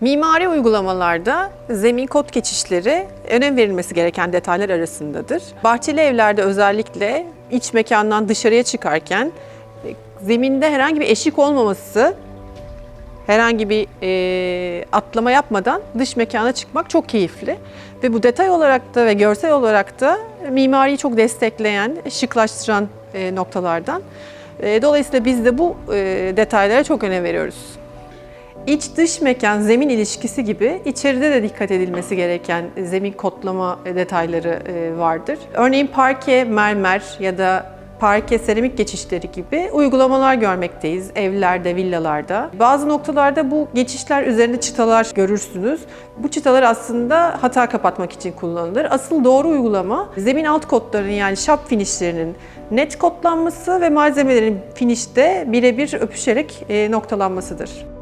Mimari uygulamalarda zemin kod geçişleri önem verilmesi gereken detaylar arasındadır. Bahçeli evlerde özellikle iç mekandan dışarıya çıkarken e, zeminde herhangi bir eşik olmaması, herhangi bir e, atlama yapmadan dış mekana çıkmak çok keyifli. Ve bu detay olarak da ve görsel olarak da mimariyi çok destekleyen, şıklaştıran e, noktalardan. E, dolayısıyla biz de bu e, detaylara çok önem veriyoruz. İç dış mekan zemin ilişkisi gibi içeride de dikkat edilmesi gereken zemin kodlama detayları e, vardır. Örneğin parke, mermer ya da parke seramik geçişleri gibi uygulamalar görmekteyiz evlerde, villalarda. Bazı noktalarda bu geçişler üzerinde çıtalar görürsünüz. Bu çıtalar aslında hata kapatmak için kullanılır. Asıl doğru uygulama zemin alt kodlarının yani şap finişlerinin net kodlanması ve malzemelerin finişte birebir öpüşerek e, noktalanmasıdır.